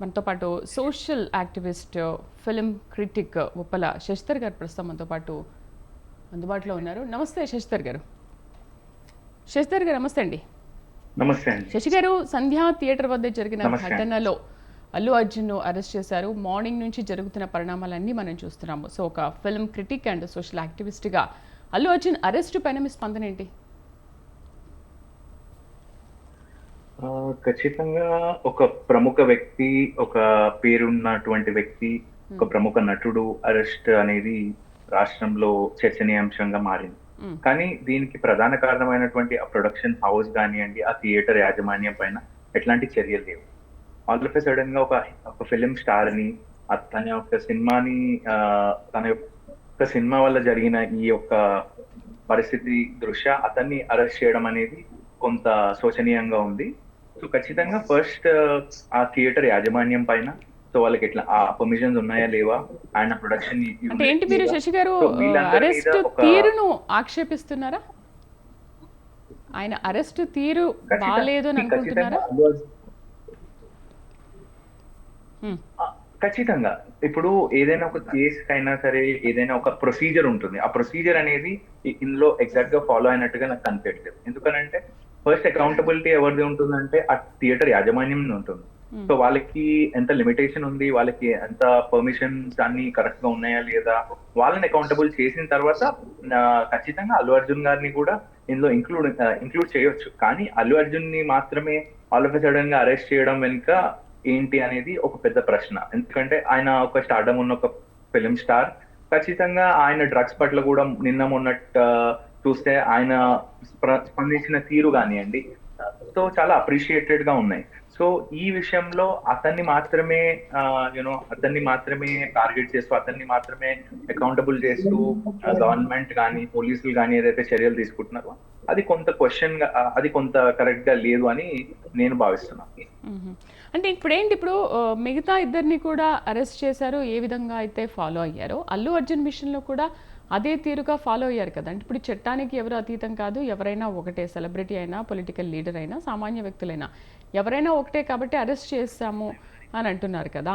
మనతో పాటు social activist film critic Uppala Shashidhar గారు ప్రస్తుతం మనతో పాటు అందుబాటులో ఉన్నారు. నమస్తే శశిధర్ గారు. శశిధర్ గారు నమస్తే అండి. నమస్తే శశి గారు సంధ్యా థియేటర్ వద్ద జరిగిన. ఘటనలో అల్లు అర్జున్ను అరెస్ట్ చేశారు. మార్నింగ్ నుంచి జరుగుతున్న పరిణామాలన్నీ మనం చూస్తున్నాము. సో ఒక ఫిల్మ్ క్రిటిక్ అండ్ సోషల్ యాక్టివిస్ట్గా అల్లు అర్జున్ అరెస్ట్ పైన మీ స్పందన ఏంటి? ఖచ్చితంగా ఒక ప్రముఖ వ్యక్తి ఒక పేరున్నటువంటి వ్యక్తి ఒక ప్రముఖ నటుడు అరెస్ట్ అనేది రాష్ట్రంలో చర్చనీయాంశంగా మారింది. మ్మ్. కానీ దీనికి ప్రధాన కారణమైనటువంటి ఆ ప్రొడక్షన్ హౌస్ కానివ్వండి ఆ థియేటర్ యాజమాన్యం పైన ఎట్లాంటి చర్యలు లేవు. ఆల్ ఆఫ్ సడన్గా ఒక ఒక ఫిలిం స్టార్ని తన యొక్క సినిమాని తన యొక్క సినిమా వల్ల జరిగిన ఈ యొక్క పరిస్థితి దృష్ట్యా అతన్ని అరెస్ట్ చేయడం అనేది కొంత శోచనీయంగా ఉంది. సో ఖచ్చితంగా ఫస్ట్ ఆ థియేటర్ యాజమాన్యం పైన. సో వాళ్ళకి ఎట్లా ఆ పర్మిషన్స్ ఉన్నాయా లేవా? ఆయన ప్రొడక్షన్ అంటే ఏంటి మీరు శశి గారు అరెస్ట్ ఒక- తీరును ఆక్షేపిస్తున్నారా? ఆయన అరెస్ట్ తీరు ఖచ్చితంగా- బాగాలేదు అని అనుకుంటున్నారా? ఖచ్చితంగా. ఇప్పుడు ఏదైనా ఒక కేసు అయినా సరే ఏదైనా ఒక ప్రొసీజర్ ఉంటుంది. ఆ ప్రొసీజర్ అనేది ఇందులో ఎగ్జాక్ట్గా ఫాలో అయినట్టుగా నాకు కనిపించలేదు ఎందుకనంటే ఫస్ట్ అకౌంటబిలిటీ ఎవరిది ఉంటుందంటే ఆ థియేటర్ యాజమాన్యం ఉంటుంది. Hmm. సో వాళ్ళకి ఎంత లిమిటేషన్ ఉంది వాళ్ళకి ఎంత పర్మిషన్స్ అన్ని కరెక్ట్గా ఉన్నాయా లేదా వాళ్ళని అకౌంటబుల్ చేసిన తర్వాత ఖచ్చితంగా అల్లు అర్జున్ గారిని కూడా ఇందులో ఇంక్లూడ్ ఇంక్లూడ్ చేయొచ్చు. కానీ అల్లు అర్జున్ని మాత్రమే ఆల్ ఆఫ్ సడన్గా అరెస్ట్ చేయడం వెనుక ఏంటి అనేది ఒక పెద్ద ప్రశ్న. ఎందుకంటే ఆయన ఒక స్టార్డమ్ ఉన్న ఒక ఫిలిం స్టార్ ఖచ్చితంగా ఆయన డ్రగ్స్ పట్ల కూడా నిన్న మొన్నట్ చూస్తే ఆయన స్పందించిన తీరు కానివ్వండి సో చాలా అప్రిషియేటెడ్గా ఉన్నాయి. సో ఈ విషయంలో అతన్ని మాత్రమే యూనో అతన్ని మాత్రమే టార్గెట్ చేస్తూ అతన్ని మాత్రమే అకౌంటబుల్ చేస్తూ గవర్నమెంట్ కానీ పోలీసులు కానీ ఏదైతే చర్యలు తీసుకుంటున్నారో అది కొంత క్వశ్చన్గా అది కొంత కరెక్ట్గా లేదు అని నేను భావిస్తున్నాను. అంటే ఇప్పుడు ఏంటి ఇప్పుడు మిగతా ఇద్దరిని కూడా అరెస్ట్ చేశారు ఏ విధంగా అయితే ఫాలో అయ్యారో అల్లు అర్జున్ విషయంలో కూడా అదే తీరుగా ఫాలో అయ్యారు కదా. అంటే ఇప్పుడు చట్టానికి ఎవరు అతీతం కాదు ఎవరైనా ఒకటే సెలబ్రిటీ అయినా పొలిటికల్ లీడర్ అయినా సామాన్య వ్యక్తులైనా ఎవరైనా ఒకటే కాబట్టి అరెస్ట్ చేస్తాము అని అంటున్నారు కదా.